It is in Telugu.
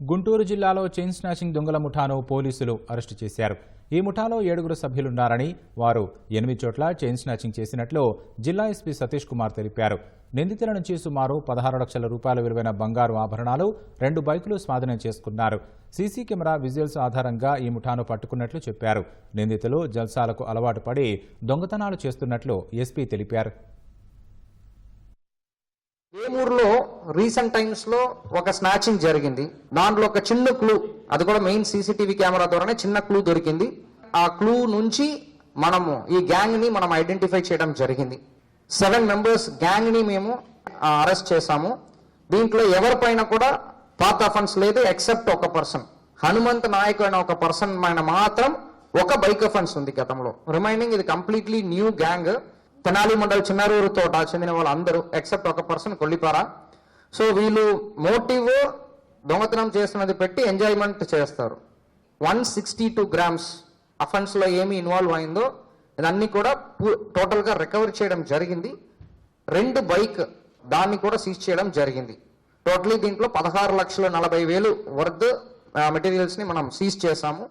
గుంటూరు జిల్లాలో చైన్ స్నాచింగ్ దొంగల ముఠాను పోలీసులు అరెస్టు చేశారు. ఈ ముఠాలో ఏడుగురు సభ్యులున్నారని వారు ఎనిమిది చోట్ల చైన్ స్నాచింగ్ చేసినట్లు జిల్లా ఎస్పీ సతీష్ కుమార్ తెలిపారు. నిందితుల నుంచి సుమారు పదహారు లక్షల రూపాయల విలువైన బంగారు ఆభరణాలు రెండు బైకులు స్వాధీనం చేసుకున్నారు. సీసీ కెమెరా విజువల్స్ ఆధారంగా ఈ ముఠాను పట్టుకున్నట్లు చెప్పారు. నిందితులు జల్సాలకు అలవాటు పడి దొంగతనాలు చేస్తున్నట్లు ఎస్పీ తెలిపారు. వేమూరులో రీసెంట్ టైమ్స్లో ఒక స్నాచింగ్ జరిగింది. దాంట్లో ఒక చిన్న క్లూ అది కూడా మెయిన్ సీసీటీవీ కెమెరా ద్వారానే చిన్న క్లూ దొరికింది. ఆ క్లూ నుంచి మనము ఈ గ్యాంగ్ని మనం ఐడెంటిఫై చేయడం జరిగింది. సెవెన్ మెంబర్స్ గ్యాంగ్ని మేము అరెస్ట్ చేశాము. దీంట్లో ఎవరిపైన కూడా పాత అఫెన్స్ లేదు ఎక్సెప్ట్ ఒక పర్సన్. హనుమంత్ నాయక్ అనే ఒక పర్సన్ పైన మాత్రం ఒక బైక్ అఫెన్స్ ఉంది గతంలో. రిమైనింగ్ ఇది completely new gang. Tenali mandal Chinnaruru తోట చెందిన వాళ్ళందరూ ఎక్సెప్ట్ ఒక పర్సన్ కొల్లిపారా. సో వీళ్ళు మోటివ్ దొంగతనం చేస్తున్నది పెట్టి ఎంజాయ్మెంట్ చేస్తారు. వన్ సిక్స్టీ టూ గ్రామ్స్ అఫెన్స్లో ఏమి ఇన్వాల్వ్ అయిందో ఇదన్నీ కూడా టోటల్గా రికవర్ చేయడం జరిగింది. రెండు బైక్ దాన్ని కూడా సీజ్ చేయడం జరిగింది. టోటలీ దీంట్లో పదహారు లక్షల నలభై వేలు వర్త్ మెటీరియల్స్ని మనం సీజ్ చేశాము.